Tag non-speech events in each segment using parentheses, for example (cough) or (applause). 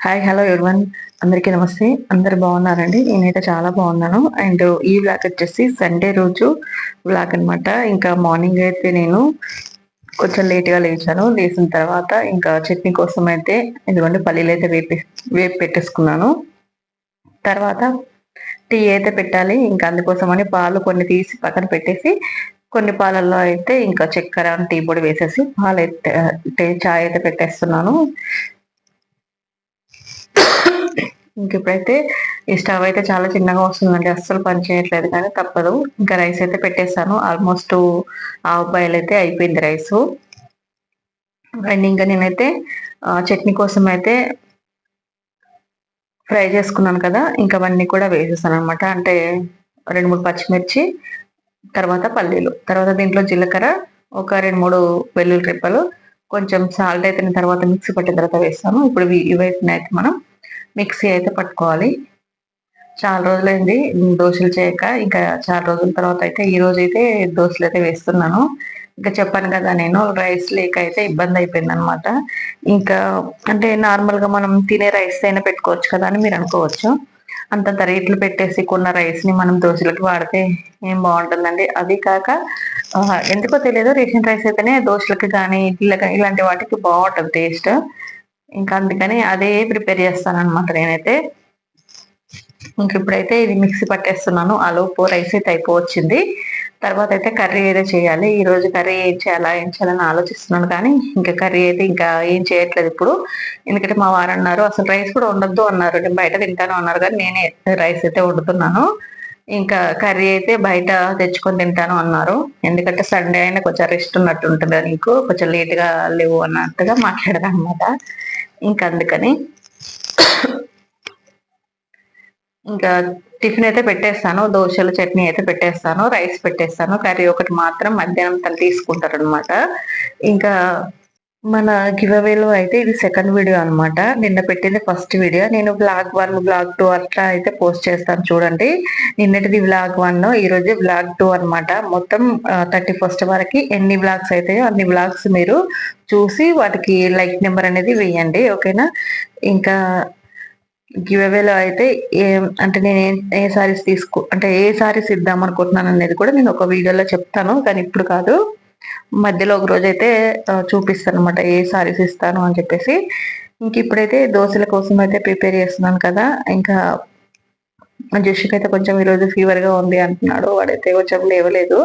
Hi hello everyone అందరికీ నమస్తే. అందరు బాగున్నారండి? నేనైతే చాలా బాగున్నాను. అండ్ ఈ బ్లాగ్ వచ్చేసి సండే రోజు బ్లాగ్ అనమాట ఇంకా మార్నింగ్ అయితే నేను కొంచెం లేట్గా లేచాను. లేచిన తర్వాత ఇంకా చట్నీ కోసం అయితే ఎందుకంటే పల్లీలు అయితే వేపి వేపి పెట్టేసుకున్నాను తర్వాత టీ అయితే పెట్టాలి. ఇంకా అందుకోసమని పాలు కొన్ని తీసి పక్కన పెట్టేసి కొన్ని పాలల్లో అయితే ఇంకా చక్కెర టీ పొడి వేసేసి పాలు అయితే చాయ్ అయితే పెట్టేస్తున్నాను. ఇంకెప్పుడైతే ఈ స్టవ్ అయితే చాలా చిన్నగా వస్తుందండి. అస్సలు పని చేయట్లేదు కానీ తప్పదు. ఇంకా రైస్ అయితే పెట్టేస్తాను. ఆల్మోస్ట్ ఆవు బాయిల్ అయితే అయిపోయింది రైస్. అండ్ ఇంకా నేనైతే చట్నీ కోసం అయితే ఫ్రై చేసుకున్నాను కదా. ఇంకా అవన్నీ కూడా వేసేసాను అనమాట అంటే రెండు మూడు పచ్చిమిర్చి తర్వాత పల్లీలు తర్వాత దీంట్లో జీలకర్ర ఒక రెండు మూడు వెల్లుల్లి రెప్పలు కొంచెం సాల్ట్ అయితే తర్వాత మిక్సీ పట్టిన తర్వాత వేస్తాను ఇప్పుడు ఇవైతే అయితే మనం మిక్సీ అయితే పట్టుకోవాలి. చాలా రోజులైంది దోశలు చేయక ఇంకా చాలా రోజుల తర్వాత అయితే ఈ రోజు అయితే దోశలు అయితే వేస్తున్నాను. ఇంకా చెప్పాను కదా నేను రైస్ లేక అయితే ఇబ్బంది అయిపోయింది అనమాట ఇంకా అంటే నార్మల్గా మనం తినే రైస్ అయినా పెట్టుకోవచ్చు కదా అని మీరు అనుకోవచ్చు. అంతంత రేట్లు పెట్టేసి కొన్న రైస్ని మనం దోశలకు వాడితే ఏం బాగుంటుందండి? అది కాక ఎందుకో తెలియదు. రేషన్ రైస్ అయితేనే దోశలకి కానీ ఇడ్లకి ఇలాంటి వాటికి బాగుంటుంది టేస్ట్. ఇంకా అందుకని అదే ప్రిపేర్ చేస్తాను అనమాట నేనైతే. ఇంక ఇప్పుడైతే ఇది మిక్సీ పట్టేస్తున్నాను. లోపు రైస్ అయితే అయిపోవచ్చింది. తర్వాత అయితే కర్రీ అయితే చేయాలి. ఈ రోజు కర్రీ ఏం చేయాలా ఏం చేయాలని ఆలోచిస్తున్నాను కానీ ఇంకా కర్రీ అయితే ఇంకా ఏం చేయట్లేదు ఇప్పుడు. ఎందుకంటే మా వారు అన్నారు అసలు రైస్ కూడా ఉండొద్దు అన్నారు. నేను బయట తింటాను అన్నారు కానీ నేనే రైస్ అయితే వండుతున్నాను. ఇంకా కర్రీ అయితే బయట తెచ్చుకొని తింటాను అన్నారు. ఎందుకంటే సండే అయినా కొంచెం రెస్ట్ ఉన్నట్టు ఉంటుంది నీకు. కొంచెం లేట్గా లేవు అన్నట్టుగా మాట్లాడారు అనమాట ఇంకా అందుకని ఇంకా టిఫిన్ అయితే పెట్టేస్తాను దోశలు చట్నీ అయితే పెట్టేస్తాను రైస్ పెట్టేస్తాను. కర్రీ ఒకటి మాత్రం మధ్యాహ్నం తను తీసుకుంటారు అనమాట ఇంకా మన గివవేలో అయితే ఇది సెకండ్ వీడియో అనమాట నిన్న పెట్టింది ఫస్ట్ వీడియో నేను బ్లాగ్ వన్ బ్లాగ్ టూ అట్లా అయితే పోస్ట్ చేస్తాను చూడండి. నిన్నటిది బ్లాగ్ వన్ ఈరోజు బ్లాగ్ టూ అనమాట మొత్తం థర్టీ ఫస్ట్ వరకు ఎన్ని బ్లాగ్స్ అయితే అన్ని బ్లాగ్స్ మీరు చూసి వాటికి లైక్ నెంబర్ అనేది వేయండి ఓకేనా ఇంకా గివేవేలో అయితే ఏ అంటే నేను ఏ సారీస్ తీసుకో అంటే ఏ సారీస్ ఇద్దాం అనుకుంటున్నాను అనేది కూడా నేను ఒక వీడియోలో చెప్తాను కానీ ఇప్పుడు కాదు. మధ్యలో ఒక రోజు అయితే చూపిస్తాను అనమాట ఏ సారీస్ ఇస్తాను అని చెప్పేసి. ఇంక ఇప్పుడైతే దోశల కోసం అయితే ప్రిపేర్ చేస్తున్నాను కదా ఇంకా జస్ట్కి అయితే కొంచెం ఈరోజు ఫీవర్గా ఉంది అంటున్నాడు వాడైతే కొంచెం లేవలేదు.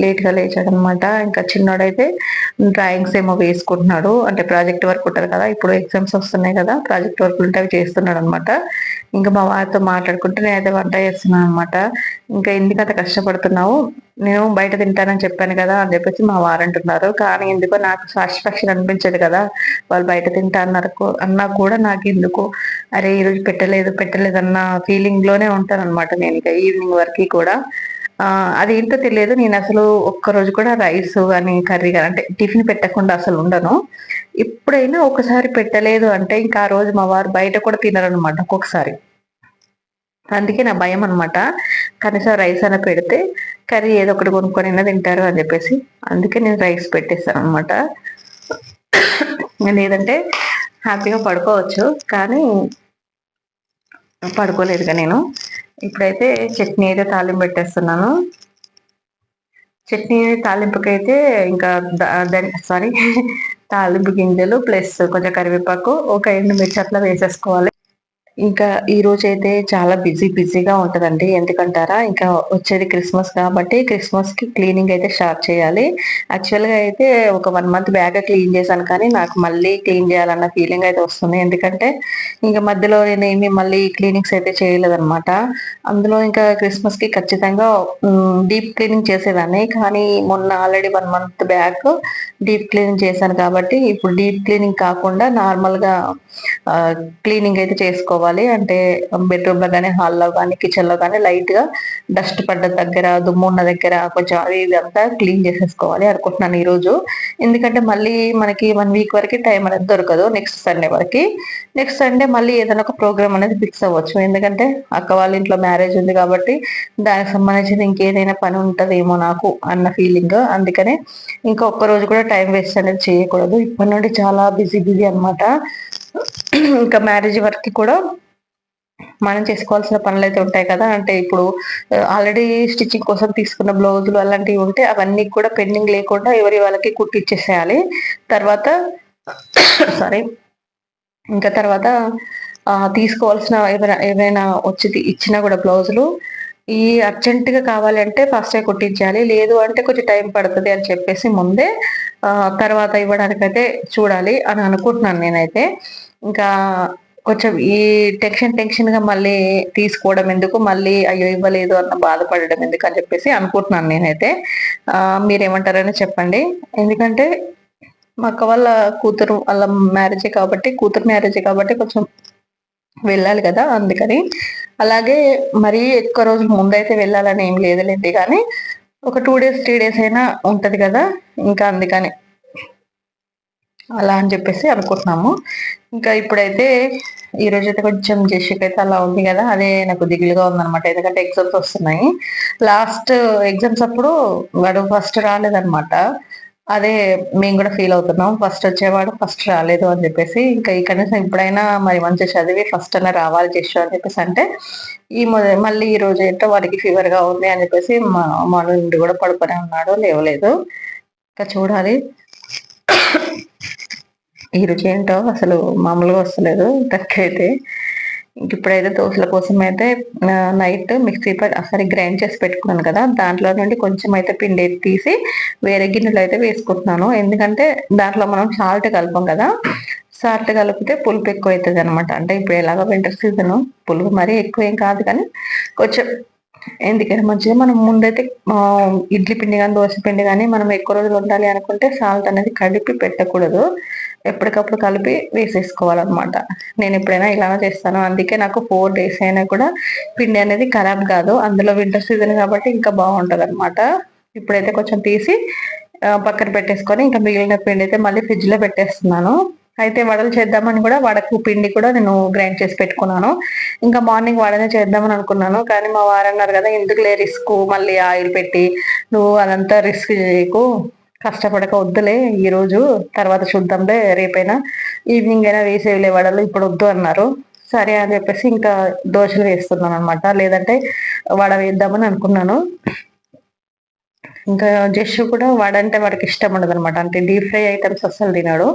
లేట్గా లేచాడు అనమాట ఇంకా చిన్నోడైతే డ్రాయింగ్స్ ఏమో వేసుకుంటున్నాడు. అంటే ప్రాజెక్ట్ వర్క్ ఉంటారు కదా ఇప్పుడు ఎగ్జామ్స్ వస్తున్నాయి కదా ప్రాజెక్ట్ వర్క్ ఉంటే అవి చేస్తున్నాడు అనమాట ఇంకా మా వారితో మాట్లాడుకుంటే నేనైతే వంట చేస్తున్నాను అనమాట ఇంకా ఎందుకు అంత కష్టపడుతున్నావు? నేను బయట తింటానని చెప్పాను కదా అని చెప్పేసి మా వారు అంటున్నారు. కానీ ఎందుకో నాకు సాటిస్ఫాక్షన్ అనిపించదు కదా. వాళ్ళు బయట తింటా అన్నారు అన్నా కూడా నాకు ఎందుకు అరే ఈరోజు పెట్టలేదు పెట్టలేదు అన్న ఫీలింగ్లోనే ఉంటాను అనమాట నేను. ఇక ఈవినింగ్ వరకు కూడా అది ఏంటో తెలియదు. నేను అసలు ఒక్కరోజు కూడా రైస్ కానీ కర్రీ కానీ అంటే టిఫిన్ పెట్టకుండా అసలు ఉండను. ఎప్పుడైనా ఒకసారి పెట్టలేదు అంటే ఇంకా ఆ రోజు మా వారు బయట కూడా తినరనమాట ఒక్కొక్కసారి. అందుకే నా భయం అనమాట కనీసం రైస్ అయినా పెడితే కర్రీ ఏదో ఒకటి కొనుక్కొని అయినా తింటారు అని చెప్పేసి. అందుకే నేను రైస్ పెట్టేస్తాను అనమాట లేదంటే హ్యాపీగా పడుకోవచ్చు. కానీ పడుకోలేదుగా నేను. ఇప్పుడైతే చట్నీ అయితే తాలింపు పెట్టేస్తున్నాను. చట్నీ తాలింపుకైతే ఇంకా సారీ (laughs) తాలింపు గింజలు ప్లస్ కొంచెం కరివేపాకు ఒక ఎండు మిర్చి అట్లా వేసేసుకోవాలి. ఇంకా ఈ రోజు అయితే చాలా బిజీ బిజీగా ఉంటదండి. ఎందుకంటారా? ఇంకా వచ్చేది క్రిస్మస్ కాబట్టి క్రిస్మస్కి క్లీనింగ్ అయితే స్టార్ట్ చేయాలి. యాక్చువల్గా అయితే ఒక వన్ మంత్ బ్యాక్ క్లీన్ చేశాను కానీ నాకు మళ్ళీ క్లీన్ చేయాలన్న ఫీలింగ్ అయితే వస్తుంది. ఎందుకంటే ఇంకా మధ్యలో నేను ఏమి మళ్ళీ క్లీనింగ్స్ అయితే చేయలేదన్నమాట. అందులో ఇంకా క్రిస్మస్కి ఖచ్చితంగా డీప్ క్లీనింగ్ చేసేదాన్ని. కానీ మొన్న already one month back deep cleaning చేశాను కాబట్టి ఇప్పుడు డీప్ క్లీనింగ్ కాకుండా నార్మల్గా క్లీనింగ్ అయితే చేసుకోవాలి. చేసుకోవాలి అంటే బెడ్రూమ్లో కానీ హాల్లో కానీ కిచెన్లో కానీ లైట్గా డస్ట్ పడ్డ దగ్గర దుమ్ము ఉన్న దగ్గర కొంచెం అది ఇది అంతా క్లీన్ చేసేసుకోవాలి అనుకుంటున్నాను ఈ రోజు ఎందుకంటే మళ్ళీ మనకి వన్ వీక్ వరకు టైం అనేది దొరకదు నెక్స్ట్ సండే వరకు. నెక్స్ట్ సండే మళ్ళీ ఏదైనా ఒక ప్రోగ్రామ్ అనేది ఫిక్స్ అవ్వచ్చు. ఎందుకంటే అక్క వాళ్ళ ఇంట్లో మ్యారేజ్ ఉంది కాబట్టి దానికి సంబంధించిన ఇంకేదైనా పని ఉంటుందేమో నాకు అన్న ఫీలింగ్ అందుకనే ఇంకా ఒక్క రోజు కూడా టైం వేస్ట్ అనేది చేయకూడదు. ఇప్పటి నుండి చాలా బిజీ బిజీ అనమాట ఇంకా మ్యారేజ్ వరకు కూడా మనం చేసుకోవాల్సిన పనులు అయితే ఉంటాయి కదా. అంటే ఇప్పుడు ఆల్రెడీ స్టిచ్చింగ్ కోసం తీసుకున్న బ్లౌజులు అలాంటివి ఉంటే అవన్నీ కూడా పెండింగ్ లేకుండా ఎవరి వాళ్ళకి కుట్టిచ్చేసేయాలి తర్వాత సారీ ఇంకా తర్వాత తీసుకోవాల్సిన ఏమైనా ఏమైనా వచ్చి ఇచ్చినా కూడా బ్లౌజులు ఈ అర్జెంట్గా కావాలి అంటే కుట్టించాలి లేదు అంటే కొంచెం టైం పడుతుంది అని చెప్పేసి ముందే తర్వాత ఇవ్వడానికైతే చూడాలి అని అనుకుంటున్నాను నేనైతే. ఇంకా కొంచెం ఈ టెన్షన్ టెన్షన్గా మళ్ళీ తీసుకోవడం ఎందుకు మళ్ళీ అయ్యో ఇవ్వలేదు అన్న బాధపడడం ఎందుకు అని చెప్పేసి అనుకుంటున్నాను నేనైతే. మీరేమంటారని చెప్పండి. ఎందుకంటే మా అక్క వాళ్ళ కూతురు వాళ్ళ మ్యారేజే కాబట్టి కూతురు మ్యారేజే కాబట్టి కొంచెం వెళ్ళాలి కదా అందుకని. అలాగే మరీ ఎక్కువ రోజులు ముందైతే వెళ్ళాలని ఏం లేదులేండి కానీ ఒక టూ డేస్ త్రీ డేస్ అయినా ఉంటుంది కదా? ఇంకా అందుకని. అలా అని చెప్పేసి అనుకుంటున్నాము. ఇంకా ఇప్పుడైతే ఈ రోజు అయితే కొంచెం జెషిక్ అయితే అలా ఉంది కదా? అదే నాకు దిగులుగా ఉందనమాట ఎందుకంటే ఎగ్జామ్స్ వస్తున్నాయి. లాస్ట్ ఎగ్జామ్స్ అప్పుడు వాడు ఫస్ట్ రాలేదనమాట అదే మేము కూడా ఫీల్ అవుతున్నాం. ఫస్ట్ వచ్చేవాడు ఫస్ట్ రాలేదు అని చెప్పేసి ఇంకా ఈ కనీసం ఇప్పుడైనా మరి మంచి చదివి ఫస్ట్ అయినా రావాలి చేసు అని చెప్పేసి అంటే ఈ మళ్ళీ ఈ రోజు ఏంటో వాడికి ఫీవర్గా ఉంది అని చెప్పేసి మా మా నుండి కూడా పడుకొని ఉన్నాడు లేవలేదు. ఇంకా చూడాలి. ఈ రుచి ఏంటో అసలు మామూలుగా వస్తలేదు. తక్కువైతే. ఇప్పుడైతే దోశల కోసం అయితే నైట్ మిక్సీ సరే గ్రైండ్ చేసి పెట్టుకున్నాను కదా దాంట్లో నుండి కొంచెం అయితే పిండి తీసి వేరే గిన్నెలు అయితే వేసుకుంటున్నాను. ఎందుకంటే దాంట్లో మనం సాల్ట్ కలపం కదా సాల్ట్ కలిపితే పులుపు ఎక్కువ అవుతుంది అనమాట అంటే ఇప్పుడు ఎలాగో వింటర్ సీజన్ పులుపు మరీ ఎక్కువ ఏం కాదు కానీ కొంచెం ఎందుకంటే మంచిగా మనం ముందైతే ఇడ్లీ పిండి కానీ దోశ పిండి కానీ మనం ఎక్కువ రోజులు ఉండాలి అనుకుంటే సాల్ట్ అనేది కలిపి పెట్టకూడదు. ఎప్పటికప్పుడు కలిపి వేసేసుకోవాలన్నమాట. నేను ఎప్పుడైనా ఇలానే చేస్తాను. అందుకే నాకు ఫోర్ డేస్ అయినా కూడా పిండి అనేది ఖరాబ్ కాదు. అందులో వింటర్ సీజన్ కాబట్టి ఇంకా బాగుంటుంది అనమాట ఇప్పుడైతే కొంచెం తీసి పక్కన పెట్టేసుకొని ఇంకా మిగిలిన పిండి అయితే మళ్ళీ ఫ్రిడ్జ్లో పెట్టేస్తున్నాను. అయితే వడలు చేద్దామని కూడా వడకు పిండి కూడా నేను గ్రైండ్ చేసి పెట్టుకున్నాను. ఇంకా మార్నింగ్ వడనే చేద్దామని అనుకున్నాను. కానీ మా వారు అన్నారు కదా ఎందుకులే రిస్క్ మళ్ళీ ఆయిల్ పెట్టి నువ్వు అదంతా రిస్క్ చేయకు. కష్టపడక వద్దులే ఈరోజు తర్వాత చూద్దాంలే రేపైనా ఈవినింగ్ అయినా వేసేవిలే వడలు ఇప్పుడు వద్దు అన్నారు. సరే అని చెప్పేసి ఇంకా దోశలు వేస్తున్నాను అనమాట లేదంటే వడ వేద్దామని అనుకున్నాను. ఇంకా జస్ట్ కూడా వడ అంటే వాడికి ఇష్టం ఉండదు అనమాట అంటే డీప్ ఫ్రై ఐటమ్స్ అస్సలు తినాడు.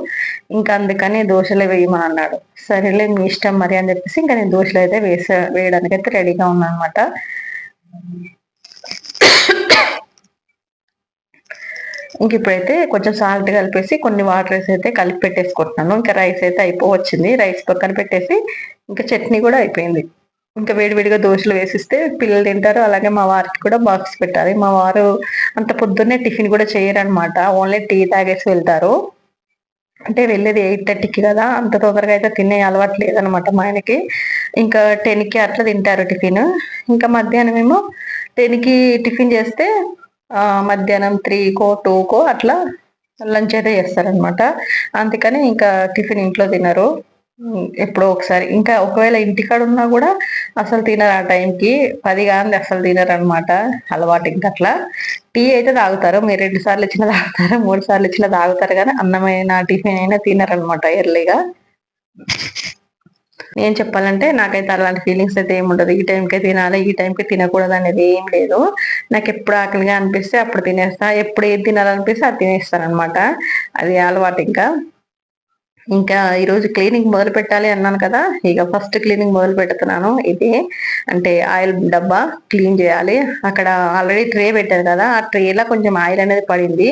ఇంకా అందుకని దోశలే వేయమని అన్నాడు. సరేలే మీ ఇష్టం మరి అని చెప్పేసి ఇంకా నేను దోశలు అయితే వేసే వేయడానికి అయితే రెడీగా ఉన్నాను అనమాట ఇంక ఇప్పుడైతే కొంచెం సాల్ట్ కలిపేసి కొన్ని వాటర్ వేసి అయితే కలిపి పెట్టేసుకుంటున్నాను. ఇంకా రైస్ అయితే అయిపోవచ్చింది. రైస్ పక్కన పెట్టేసి ఇంకా చట్నీ కూడా అయిపోయింది. ఇంకా వేడివేడిగా దోశలు వేసిస్తే పిల్లలు తింటారు. అలాగే మా వారికి కూడా బాక్స్ పెట్టాలి. మా వారు అంత పొద్దున్నే టిఫిన్ కూడా చేయరనమాట ఓన్లీ టీ తాగేసి వెళ్తారు. అంటే వెళ్ళేది ఎయిట్ థర్టీకి కదా. అంత తొందరగా అయితే తినే అలవాటు లేదనమాట మా ఆయనకి. ఇంకా టెన్కి అట్లా తింటారు టిఫిన్ ఇంకా మధ్యాహ్నం ఏమో టెన్కి టిఫిన్ చేస్తే మధ్యాహ్నం త్రీకో టూకో అట్లా లంచ్ అయితే చేస్తారనమాట అందుకని ఇంకా టిఫిన్ ఇంట్లో తినరు. ఎప్పుడో ఒకసారి. ఇంకా ఒకవేళ ఇంటికాడ ఉన్నా కూడా అసలు తినరు ఆ టైంకి. పది కానీ అసలు తినరు అనమాట అలవాటు ఇంకా అట్లా. టీ అయితే తాగుతారు. మీరు రెండు సార్లు ఇచ్చిన తాగుతారు. మూడు సార్లు ఇచ్చిన తాగుతారు. కానీ అన్నమైన టిఫిన్ అయినా తినరనమాట ఎర్లీగా ఏం చెప్పాలంటే నాకైతే అలాంటి ఫీలింగ్స్ అయితే ఏమి ఉండదు. ఈ టైంకే తినాలి ఈ టైంకి తినకూడదు అనేది ఏం లేదు. నాకు ఎప్పుడు ఆకలిగా అనిపిస్తే అప్పుడు తినేస్తా ఎప్పుడు ఏది తినాలనిపిస్తే అది తినేస్తాను అనమాట అది అలవాటు ఇంకా. ఇంకా ఈరోజు క్లీనింగ్ మొదలు పెట్టాలి అన్నాను కదా ఇక ఫస్ట్ క్లీనింగ్ మొదలు పెడుతున్నాను. ఇది అంటే ఆయిల్ డబ్బా క్లీన్ చేయాలి. అక్కడ ఆల్రెడీ ట్రే పెట్టారు కదా ఆ ట్రేలో కొంచెం ఆయిల్ అనేది పడింది.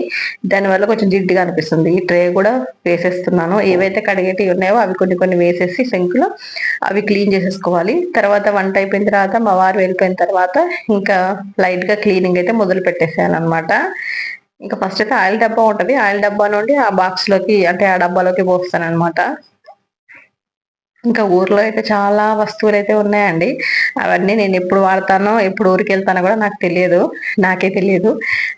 దానివల్ల కొంచెం జిడ్డుగా అనిపిస్తుంది. ఈ ట్రే కూడా వేసేస్తున్నాను. ఏవైతే కడిగేటివి ఉన్నాయో అవి కొన్ని కొన్ని వేసేసి సింక్లో అవి క్లీన్ చేసేసుకోవాలి. తర్వాత వంట అయిపోయిన తర్వాత మా వారు వెళ్ళిపోయిన తర్వాత ఇంకా లైట్గా క్లీనింగ్ అయితే మొదలు పెట్టేసాను అనమాట ఇంకా ఫస్ట్ అయితే ఆయిల్ డబ్బా ఉంటుంది. ఆయిల్ డబ్బా నుండి ఆ బాక్స్లోకి అంటే ఆ డబ్బాలోకి పోస్తాను అనమాట ఇంకా ఊర్లో అయితే చాలా వస్తువులు అయితే ఉన్నాయండి. అవన్నీ నేను ఎప్పుడు వాడతానో ఎప్పుడు ఊరికి వెళ్తానో కూడా నాకు తెలియదు. నాకే తెలియదు.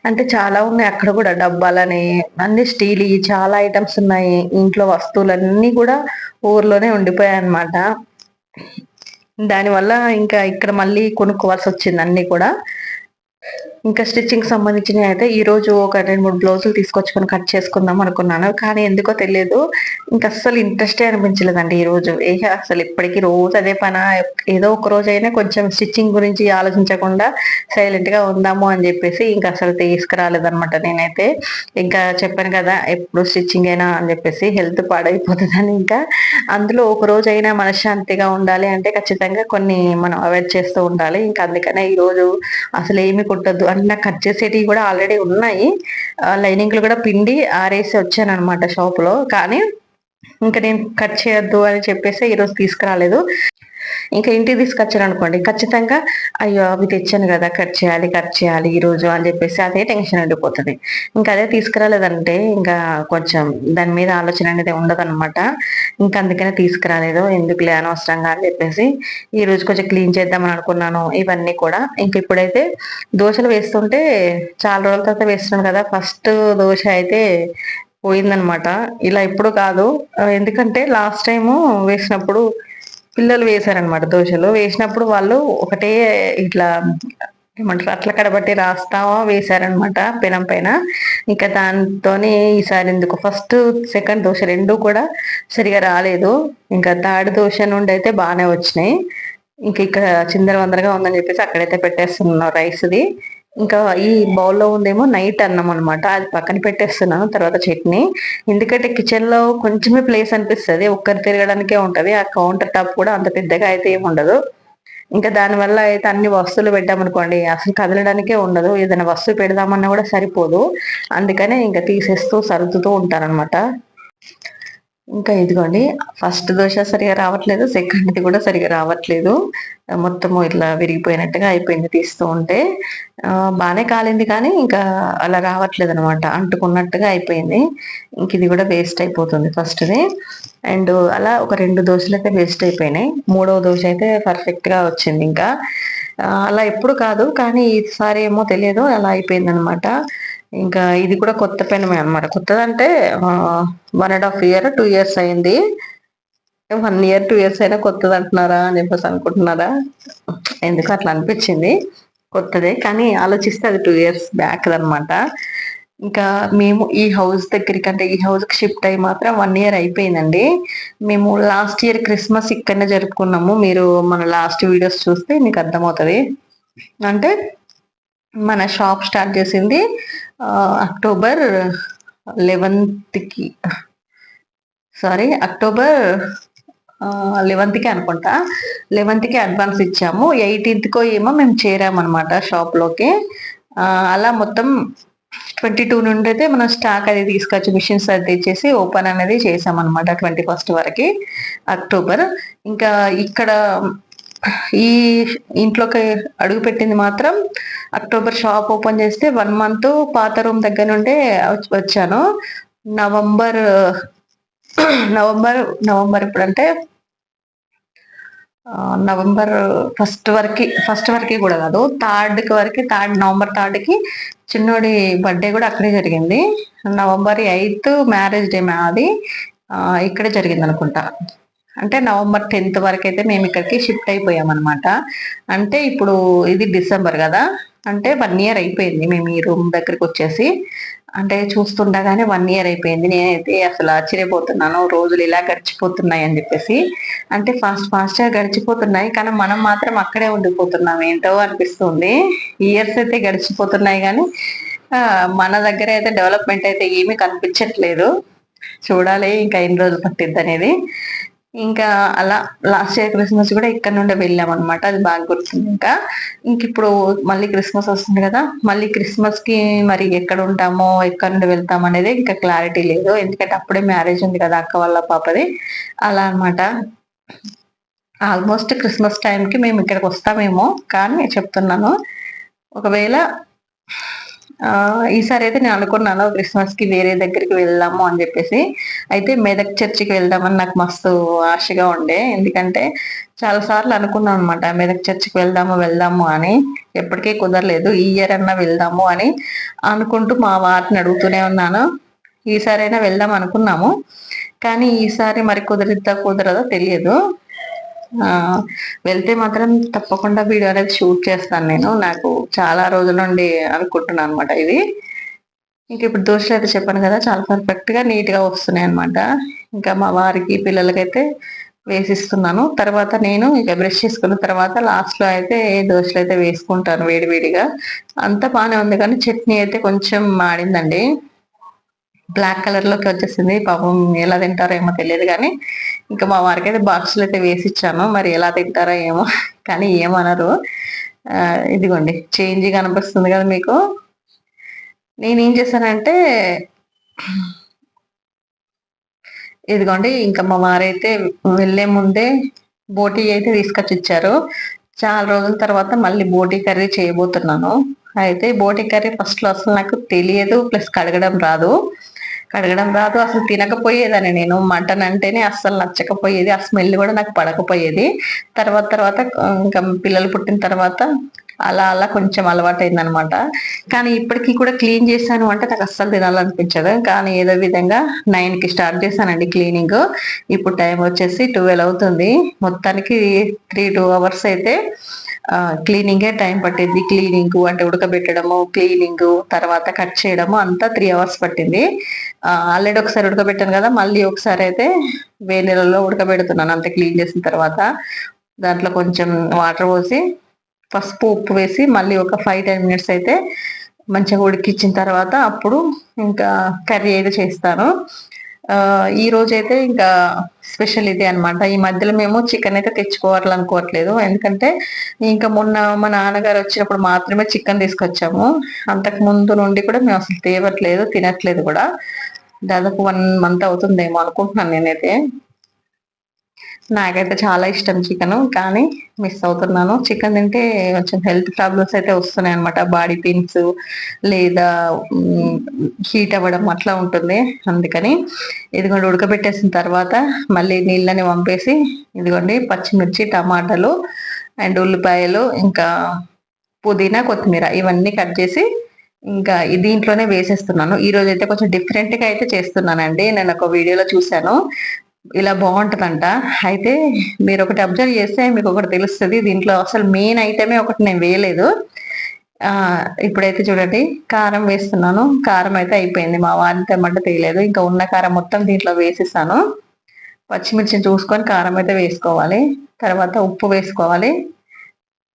అంటే చాలా ఉన్నాయి అక్కడ కూడా డబ్బాలని. అన్ని స్టీల్ చాలా ఐటమ్స్ ఉన్నాయి. ఇంట్లో వస్తువులన్నీ కూడా ఊర్లోనే ఉండిపోయాయి అనమాట దానివల్ల ఇంకా ఇక్కడ మళ్ళీ కొనుక్కోవాల్సి వచ్చింది అన్ని కూడా. ఇంకా స్టిచ్చింగ్ సంబంధించినవి అయితే ఈ రోజు ఒక రెండు మూడు బ్లౌజులు తీసుకొచ్చుకొని కట్ చేసుకుందాం అనుకున్నాను. కానీ ఎందుకో తెలియదు ఇంకా అస్సలు ఇంట్రెస్టే అనిపించలేదండి ఈ రోజు. ఏ అసలు ఇప్పటికీ రోజు అదే పన? ఏదో ఒక రోజు అయినా కొంచెం స్టిచ్చింగ్ గురించి ఆలోచించకుండా సైలెంట్గా ఉందాము అని చెప్పేసి ఇంకా అసలు తీసుకురాలేదనమాట నేనైతే. ఇంకా చెప్పాను కదా ఎప్పుడు స్టిచ్చింగ్ అయినా అని చెప్పేసి హెల్త్ పాడైపోతుందని ఇంకా. అందులో ఒక రోజు అయినా మనశ్శాంతిగా ఉండాలి అంటే ఖచ్చితంగా కొన్ని మనం అవాయిడ్ చేస్తూ ఉండాలి. ఇంకా అందుకనే ఈ రోజు అసలు ఏమి కుట్టద్దు. అంటే నాకు కట్ చేసేటివి కూడా ఆల్రెడీ ఉన్నాయి. లైనింగ్లు కూడా పిండి ఆరేసి వచ్చాను అనమాట షాప్లో కానీ ఇంకా నేను కట్ చేయొద్దు అని చెప్పేసి ఈరోజు తీసుకురాలేదు. ఇంకా ఇంటికి తీసుకొచ్చాను అనుకోండి. ఖచ్చితంగా అయ్యో అవి తెచ్చాను కదా కట్ చేయాలి కట్ చేయాలి ఈ రోజు అని చెప్పేసి అదే టెన్షన్ ఉండిపోతుంది. ఇంకా అదే తీసుకురాలేదంటే ఇంకా కొంచెం దాని మీద ఆలోచన అనేది ఉండదు అనమాట ఇంకా అందుకనే తీసుకురాలేదు. ఎందుకులే అనవసరంగా అని చెప్పేసి ఈ రోజు కొంచెం క్లీన్ చేద్దామని అనుకున్నాను. ఇవన్నీ కూడా ఇంక ఇప్పుడైతే దోశలు వేస్తుంటే చాలా రోజుల తర్వాత వేస్తున్నాను కదా. ఫస్ట్ దోశ అయితే పోయిందనమాట. ఇలా ఇప్పుడు కాదు. ఎందుకంటే లాస్ట్ టైము వేసినప్పుడు పిల్లలు వేశారనమాట దోశలు. వేసినప్పుడు వాళ్ళు ఒకటే ఇట్లా ఏమంటారు అట్ల కడబట్టి రాస్తావా వేశారనమాట పెనం పైన. ఇంకా దాంతో ఈసారి ఎందుకు ఫస్ట్ సెకండ్ దోశ రెండు కూడా సరిగా రాలేదు. ఇంకా థర్డ్ దోశ నుండి అయితే బాగానే వచ్చినాయి. ఇంకా ఇక్కడ చిందర వందరగా ఉందని చెప్పేసి అక్కడైతే పెట్టేస్తున్నాం రైస్ది. ఇంకా ఈ బౌల్లో ఉందేమో నైట్ అన్నం అనమాట అది పక్కన పెట్టేస్తున్నాను తర్వాత చట్నీ. ఎందుకంటే కిచెన్లో కొంచెమే ప్లేస్ అనిపిస్తుంది ఒక్కరు తిరగడానికే ఉంటది. ఆ కౌంటర్ టాప్ కూడా అంత పెద్దగా అయితే ఏమి ఉండదు. ఇంకా దానివల్ల అయితే అన్ని వస్తువులు పెట్టామనుకోండి అసలు కదలడానికే ఉండదు. ఏదైనా వస్తువు పెడదామన్నా కూడా సరిపోదు. అందుకనే ఇంకా తీసేస్తూ సర్దుతూ ఉంటారనమాట ఇంకా ఇదిగోండి ఫస్ట్ దోశ సరిగా రావట్లేదు సెకండ్ది కూడా సరిగా రావట్లేదు. మొత్తము ఇట్లా విరిగిపోయినట్టుగా అయిపోయింది తీస్తూ ఉంటే. బాగానే కాలింది కానీ ఇంకా అలా రావట్లేదు అనమాట అంటుకున్నట్టుగా అయిపోయింది. ఇంక ఇది కూడా వేస్ట్ అయిపోతుంది ఫస్ట్ది అండ్ అలా ఒక రెండు దోశలు అయితే వేస్ట్ అయిపోయినాయి. మూడవ దోశ అయితే పర్ఫెక్ట్గా వచ్చింది ఇంకా. అలా ఎప్పుడు కాదు కానీ ఈసారి ఏమో తెలియదు అలా అయిపోయింది అనమాట ఇంకా ఇది కూడా కొత్త పెనమే అనమాట కొత్తదంటే one and half year two years అయింది. వన్ ఇయర్ టూ ఇయర్స్ అయినా కొత్తది అంటున్నారా అని చెప్పేసి అనుకుంటున్నారా? ఎందుకు అట్లా అనిపించింది? కొత్తదే కానీ ఆలోచిస్తే అది టూ ఇయర్స్ బ్యాక్ అనమాట ఇంకా మేము ఈ హౌస్ దగ్గరికి అంటే ఈ హౌస్కి షిఫ్ట్ అయ్యి మాత్రం వన్ ఇయర్ అయిపోయిందండి. మేము లాస్ట్ ఇయర్ క్రిస్మస్ ఇక్కడనే జరుపుకున్నాము. మీరు మన లాస్ట్ వీడియోస్ చూస్తే మీకు అర్థమవుతుంది. అంటే మన షాప్ స్టార్ట్ చేసింది అక్టోబర్ లెవెన్త్కి సారీ అక్టోబర్ లెవెన్త్కి అనుకుంటా. లెవెన్త్కి అడ్వాన్స్ ఇచ్చాము. ఎయిటీన్త్కో ఏమో మేము చేరామన్నమాట షాప్లోకి. అలా మొత్తం ట్వంటీ టూ నుండి అయితే మనం స్టాక్ అది తీసుకొచ్చి మిషన్స్ అది తెచ్చేసి ఓపెన్ అనేది చేసామన్నమాట ట్వంటీ ఫస్ట్ వరకు అక్టోబర్. ఇంకా ఇక్కడ ఈ ఇంట్లోకి అడుగు పెట్టింది మాత్రం అక్టోబర్ షాప్ ఓపెన్ చేస్తే వన్ మంత్ పాత రూమ్ దగ్గర నుండే వచ్చాను. నవంబర్ నవంబర్ నవంబర్ ఇప్పుడంటే నవంబర్ ఫస్ట్ వరకు ఫస్ట్ వరకు కూడా కాదు థర్డ్కి వరకు థర్డ్ నవంబర్ థర్డ్కి చిన్నోడి బర్త్డే కూడా అక్కడే జరిగింది. నవంబర్ ఎయిత్ మ్యారేజ్ డే అది ఇక్కడే జరిగింది అనుకుంటా అంటే నవంబర్ టెన్త్ వరకు అయితే మేము ఇక్కడికి షిఫ్ట్ అయిపోయామన్నమాట. అంటే ఇప్పుడు ఇది డిసెంబర్ కదా అంటే వన్ ఇయర్ అయిపోయింది మేము ఈ రూమ్ దగ్గరికి వచ్చేసి. అంటే చూస్తుండగానే వన్ ఇయర్ అయిపోయింది నేనైతే అసలు ఆశ్చర్యపోతున్నాను రోజులు ఇలా గడిచిపోతున్నాయి అని చెప్పేసి. అంటే ఫాస్ట్ ఫాస్ట్గా గడిచిపోతున్నాయి కానీ మనం మాత్రం అక్కడే ఉండిపోతున్నాం ఏంటో అనిపిస్తుంది. ఇయర్స్ అయితే గడిచిపోతున్నాయి కానీ మన దగ్గర అయితే డెవలప్మెంట్ అయితే ఏమీ కనిపించట్లేదు. చూడాలి ఇంకా ఎన్ని రోజులు పట్టిద్ది అనేది. ఇంకా అలా లాస్ట్ ఇయర్ క్రిస్మస్ కూడా ఇక్కడ నుండి వెళ్ళాం అనమాట అది బాగా గుర్తుంది ఇంకా. ఇంక ఇప్పుడు మళ్ళీ క్రిస్మస్ వస్తుంది కదా. మళ్ళీ క్రిస్మస్కి మరి ఎక్కడ ఉంటామో ఎక్కడ నుండి వెళ్తాం అనేది ఇంకా క్లారిటీ లేదు. ఎందుకంటే అప్పుడే మ్యారేజ్ ఉంది కదా అక్క వాళ్ళ పాపది. అలా అనమాట ఆల్మోస్ట్ క్రిస్మస్ టైంకి మేము ఇక్కడికి వస్తామేమో కానీ చెప్తున్నాను. ఒకవేళ ఈసారి అయితే నేను అనుకున్నాను క్రిస్మస్కి వేరే దగ్గరికి వెళ్దాము అని చెప్పేసి. అయితే మెదక్ చర్చికి వెళ్దామని నాకు మస్తు ఆశగా ఉండే. ఎందుకంటే చాలా సార్లు అనుకున్నాను అనమాట మెదక్ చర్చికి వెళ్దాము వెళ్దాము అని. ఎప్పటికీ కుదరలేదు ఈ ఇయర్ అన్నా వెళ్దాము అని అనుకుంటూ మా వారిని అడుగుతూనే ఉన్నాను. ఈసారైనా వెళ్దాం అనుకున్నాము. కానీ ఈసారి మరి కుదిరిద్దా కుదరదో తెలియదు. వెళ్తే మాత్రం తప్పకుండా వీడియో అనేది షూట్ చేస్తాను నేను. నాకు చాలా రోజుల నుండి అనుకుంటున్నాను అనమాట ఇది. ఇంక ఇప్పుడు దోశలు అయితే చెప్పాను కదా చాలా పర్ఫెక్ట్గా నీట్గా వస్తున్నాయి అనమాట ఇంకా మా వారికి పిల్లలకైతే వేసిస్తున్నాను. తర్వాత నేను ఇక బ్రష్ చేసుకున్న తర్వాత లాస్ట్లో అయితే దోశలు అయితే వేసుకుంటాను వేడివేడిగా అంత బాగానే ఉంది కానీ చట్నీ అయితే కొంచెం మాడిందండి. బ్లాక్ కలర్లోకి వచ్చేసింది. పాపం ఎలా తింటారో ఏమో తెలియదు కానీ ఇంకా మా వారికి అయితే బాక్సులు అయితే వేసి ఇచ్చాను మరి ఎలా తింటారో ఏమో (laughs) కానీ ఏమనరు. ఇదిగోండి చేంజ్ కనిపిస్తుంది కదా మీకు. నేను ఏం చేశానంటే ఇదిగోండి ఇంకా మా వారైతే వెళ్ళే ముందే బోటీ అయితే తీసుకొచ్చి ఇచ్చారు చాలా రోజుల తర్వాత మళ్ళీ బోటీ కర్రీ చేయబోతున్నాను. అయితే బోటీ కర్రీ ఫస్ట్లో అసలు నాకు తెలియదు ప్లస్ కడగడం రాదు. కడగడం రాదు అసలు తినకపోయేదని నేను. మటన్ అంటేనే అస్సలు నచ్చకపోయేది ఆ స్మెల్ కూడా నాకు పడకపోయేది. తర్వాత తర్వాత ఇంకా పిల్లలు పుట్టిన తర్వాత అలా అలా కొంచెం అలవాటైందనమాట. అనమాట కానీ ఇప్పటికీ కూడా క్లీన్ చేశాను అంటే నాకు అస్సలు తినాలనిపించదు. కానీ ఏదో విధంగా నైన్కి స్టార్ట్ చేశానండి క్లీనింగ్. ఇప్పుడు టైం వచ్చేసి ట్వెల్వ్ అవుతుంది. మొత్తానికి త్రీ టూ అవర్స్ అయితే క్లీనింగే టైం పట్టింది. క్లీనింగ్ అంటే ఉడకబెట్టడము క్లీనింగ్ తర్వాత కట్ చేయడము అంతా త్రీ అవర్స్ పట్టింది. ఆల్రెడీ ఒకసారి ఉడకబెట్టాను కదా మళ్ళీ ఒకసారి అయితే వేడి నీళ్ళలో ఉడకబెడుతున్నాను. అంత క్లీన్ చేసిన తర్వాత దాంట్లో కొంచెం వాటర్ పోసి పసుపు ఉప్పు వేసి మళ్ళీ ఒక ఫైవ్ టెన్ మినిట్స్ అయితే మంచిగా ఉడికిచ్చిన తర్వాత అప్పుడు ఇంకా కర్రీ అయితే చేస్తాను. ఈ రోజు అయితే ఇంకా స్పెషల్ ఇది అనమాట ఈ మధ్యలో మేము చికెన్ అయితే తెచ్చుకోవాలనుకోవట్లేదు. ఎందుకంటే ఇంకా మొన్న మా నాన్నగారు వచ్చినప్పుడు మాత్రమే చికెన్ తీసుకొచ్చాము. అంతకు ముందు నుండి కూడా మేము అసలు తేవట్లేదు తినట్లేదు కూడా. దాదాపు వన్ మంత్ అవుతుందేమో అనుకుంటున్నాను నేనైతే. నాకైతే చాలా ఇష్టం చికెన్ కానీ మిస్ అవుతున్నాను. చికెన్ తింటే కొంచెం హెల్త్ ప్రాబ్లమ్స్ అయితే వస్తున్నాయి అనమాట బాడీ పెయిన్స్ లేదా హీట్ అవ్వడం అట్లా ఉంటుంది. అందుకని ఇదిగోండి ఉడకబెట్టేసిన తర్వాత మళ్ళీ నీళ్ళని పంపేసి ఇదిగోండి పచ్చిమిర్చి టమాటాలు అండ్ ఉల్లిపాయలు ఇంకా పుదీనా కొత్తిమీర ఇవన్నీ కట్ చేసి ఇంకా దీంట్లోనే వేసేస్తున్నాను. ఈ రోజు అయితే కొంచెం డిఫరెంట్గా అయితే చేస్తున్నానండి. నేను ఒక వీడియోలో చూశాను. ఇలా బాగుంటుందంట. అయితే మీరు ఒకటి అబ్జర్వ్ చేస్తే మీకు ఒకటి తెలుస్తుంది. దీంట్లో అసలు మెయిన్ ఐటమే ఒకటి నేను వేయలేదు. ఇప్పుడైతే చూడండి. కారం వేస్తున్నాను. కారం అయితే అయిపోయింది. మా వారిని తెమ్మంటే తెలియలేదు. ఇంకా ఉన్న కారం మొత్తం దీంట్లో వేసిస్తాను పచ్చిమిర్చిని చూసుకొని కారం అయితే వేసుకోవాలి. తర్వాత ఉప్పు వేసుకోవాలి.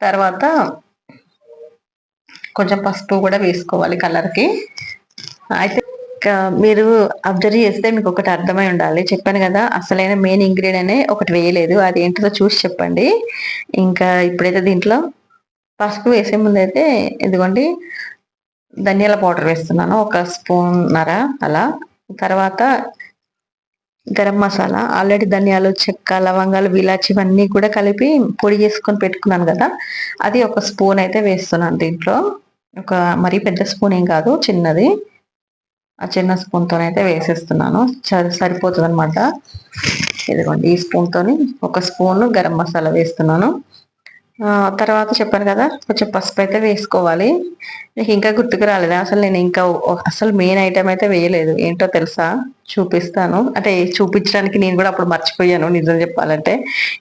తర్వాత కొంచెం పసుపు కూడా వేసుకోవాలి కలర్కి. అయితే మీరు అబ్జర్వ్ చేస్తే మీకు ఒకటి అర్థమై ఉండాలి. చెప్పాను కదా అసలైన మెయిన్ ఇంగ్రీడియంట్ ఒకటి వేయలేదు. అది ఏంటో చూసి చెప్పండి. ఇంకా ఇప్పుడైతే దీంట్లో పసుపు వేసే ముందు అయితే ఇదిగోండి ధనియాల పౌడర్ వేస్తున్నాను. ఒక స్పూన్ నర అలా. తర్వాత గరం మసాలా ఆల్రెడీ ధనియాలు చెక్క లవంగాలు విలాచి ఇవన్నీ కూడా కలిపి పొడి చేసుకొని పెట్టుకున్నాను కదా అది ఒక స్పూన్ అయితే వేస్తున్నాను దీంట్లో. ఒక మరీ పెద్ద స్పూన్ ఏం కాదు చిన్నది. ఆ చిన్న స్పూన్తోనైతే వేసేస్తున్నాను. సరిపోతుంది అనమాట ఇదిగోండి ఈ స్పూన్తోని ఒక స్పూన్ గరం మసాలా వేస్తున్నాను. తర్వాత చెప్పాను కదా కొంచెం పసుపు అయితే వేసుకోవాలి. నీకు ఇంకా గుర్తుకు రాలేదు? అసలు నేను ఇంకా అసలు మెయిన్ ఐటమ్ అయితే వేయలేదు. ఏంటో తెలుసా? చూపిస్తాను. అంటే చూపించడానికి నేను కూడా అప్పుడు మర్చిపోయాను నిజం చెప్పాలంటే.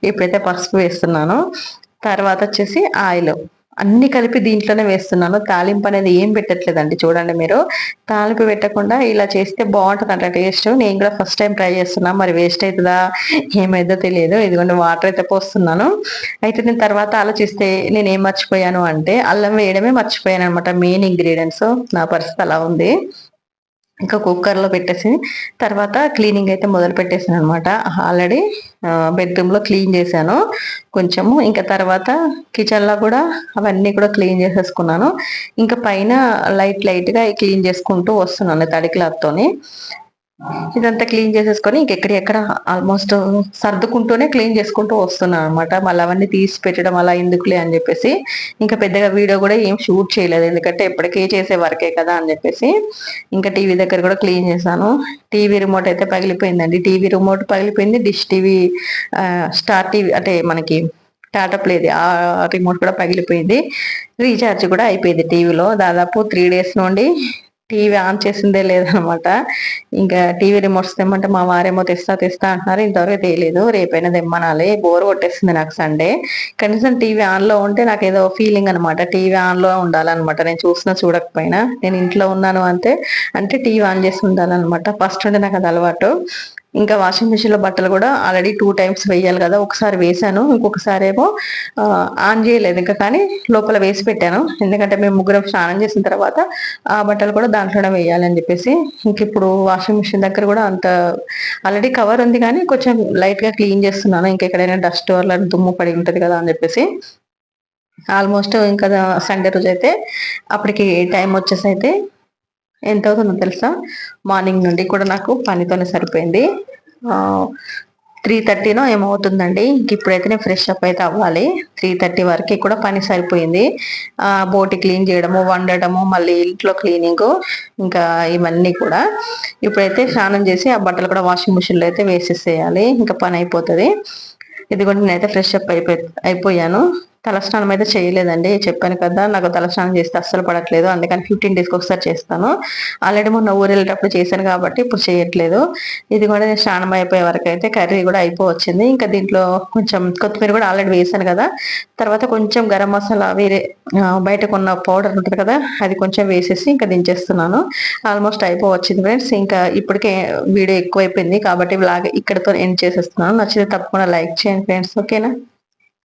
ఇప్పుడైతే పసుపు వేస్తున్నాను. తర్వాత వచ్చేసి ఆయిల్. అన్ని కలిపి దీంట్లోనే వేస్తున్నాను. తాలింపు అనేది ఏం పెట్టట్లేదండి చూడండి మీరు. తాలింపు పెట్టకుండా ఇలా చేస్తే బాగుంటుంది అంట టేస్ట్. నేను కూడా ఫస్ట్ టైం ట్రై చేస్తున్నా. మరి వేస్ట్ అవుతుందా? ఏమైందో తెలియదు. ఇదిగోండి వాటర్ అయితే పోస్తున్నాను. అయితే నేను తర్వాత ఆలోచిస్తే నేను ఏం మర్చిపోయాను అంటే అల్లం వేయడమే మర్చిపోయాను అనమాట మెయిన్ ఇంగ్రీడియంట్స్. నా పరిస్థితి అలా ఉంది. ఇంకా కుక్కర్లో పెట్టేసి తర్వాత క్లీనింగ్ అయితే మొదలు పెట్టేసాను అనమాట ఆల్రెడీ బెడ్రూమ్లో క్లీన్ చేశాను. కొంచెము ఇంకా తర్వాత కిచెన్లో కూడా అవన్నీ కూడా క్లీన్ చేసేసుకున్నాను. ఇంకా పైన లైట్ లైట్గా క్లీన్ చేసుకుంటూ వస్తున్నాను తడి క్లాత్తోని. ఇదంతా క్లీన్ చేసేసుకొని ఇంకెక్కడెక్కడ ఆల్మోస్ట్ సర్దుకుంటూనే క్లీన్ చేసుకుంటూ వస్తున్నాను అనమాట మళ్ళీ అవన్నీ తీసి పెట్టడం అలా ఎందుకులే అని చెప్పేసి ఇంకా పెద్దగా వీడియో కూడా ఏం షూట్ చేయలేదు. ఎందుకంటే ఎప్పటికే చేసే వర్కే కదా అని చెప్పేసి ఇంకా టీవీ దగ్గర కూడా క్లీన్ చేశాను. టీవీ రిమోట్ అయితే పగిలిపోయిందండి. టీవీ రిమోట్ పగిలిపోయింది. Dish TV Star TV Tata మనకి టాటా ప్లేది ఆ రిమోట్ కూడా పగిలిపోయింది. రీఛార్జ్ కూడా అయిపోయింది టీవీలో. దాదాపు త్రీ డేస్ నుండి టీవీ ఆన్ చేసిందే లేదనమాట. ఇంకా టీవీ రిమోట్స్ తెమ్మంటే మా వారేమో తెస్తా తెస్తా అంటున్నారు. ఇంతవరకు తెలియదు రేపైనా తెమ్మనాలి. బోర్ కొట్టేస్తుంది నాకు సండే కనీసం టీవీ ఆన్లో ఉంటే నాకు ఏదో ఫీలింగ్ అనమాట. టీవీ ఆన్లో ఉండాలన్నమాట నేను చూసినా చూడకపోయినా. నేను ఇంట్లో ఉన్నాను అంటే అంటే టీవీ ఆన్ చేసి ఉండాలన్నమాట ఫస్ట్ ఉంటే నాకు అది అలవాటు. ఇంకా వాషింగ్ మిషన్లో బట్టలు కూడా ఆల్రెడీ టూ టైమ్స్ వేయాలి కదా. ఒకసారి వేసాను ఇంకొకసారి ఏమో ఆన్ చేయలేదు ఇంకా కానీ లోపల వేసి పెట్టాను. ఎందుకంటే మేము ముగ్గురం స్నానం చేసిన తర్వాత ఆ బట్టలు కూడా దాంట్లోనే వేయాలి అని చెప్పేసి ఇంక ఇప్పుడు వాషింగ్ మిషన్ దగ్గర కూడా అంత ఆల్రెడీ కవర్ ఉంది కానీ కొంచెం లైట్గా క్లీన్ చేస్తున్నాను. ఇంకా ఎక్కడైనా డస్ట్ వల్ల దుమ్ము పడి ఉంటది కదా అని చెప్పేసి. ఆల్మోస్ట్ ఇంకా సండే రోజు అయితే అప్పటికి టైం వచ్చేసి అయితే ఎంత అవుతుందో తెలుసా? మార్నింగ్ నుండి కూడా నాకు పనితోనే సరిపోయింది. త్రీ థర్టీనో ఏమవుతుందండి? ఇంక ఇప్పుడైతే నేను ఫ్రెష్ అప్ అయితే అవ్వాలి. త్రీ థర్టీ వరకు కూడా పని సరిపోయింది. బోటి క్లీన్ చేయడము వండడము మళ్ళీ ఇంట్లో క్లీనింగ్ ఇంకా ఇవన్నీ కూడా. ఇప్పుడైతే స్నానం చేసి ఆ బట్టలు కూడా వాషింగ్ మిషన్లో అయితే వేసేసేయాలి. ఇంకా పని అయిపోతుంది. ఇది కూడా నేనైతే ఫ్రెష్ అప్ అయిపోయి అయిపోయాను. తలస్నానం అయితే చేయలేదండి. చెప్పాను కదా నాకు తలస్నానం చేస్తే అస్సలు పడట్లేదు. అందుకని ఫిఫ్టీన్ డేస్కి ఒకసారి చేస్తాను. ఆల్రెడీ మొన్న ఊరు వెళ్ళేటప్పుడు చేశాను కాబట్టి ఇప్పుడు చేయట్లేదు. ఇది కూడా నేను స్నానం అయిపోయే వరకు అయితే కర్రీ కూడా అయిపోవచ్చింది. ఇంకా దీంట్లో కొంచెం కొత్తిమీర కూడా ఆల్రెడీ వేసాను కదా. తర్వాత కొంచెం గరం మసాలా వేరే బయటకు ఉన్న పౌడర్ ఉంటుంది కదా అది కొంచెం వేసేసి ఇంకా దించేస్తున్నాను. Almost అయిపోవచ్చింది friends. ఇంకా ఇప్పటికే వీడియో ఎక్కువైపోయింది కాబట్టి బ్లాగ్ ఇక్కడతో ఎండ్ చేసేస్తున్నాను. నచ్చితే తప్పకుండా లైక్ చేయండి ఫ్రెండ్స్. ఓకేనా?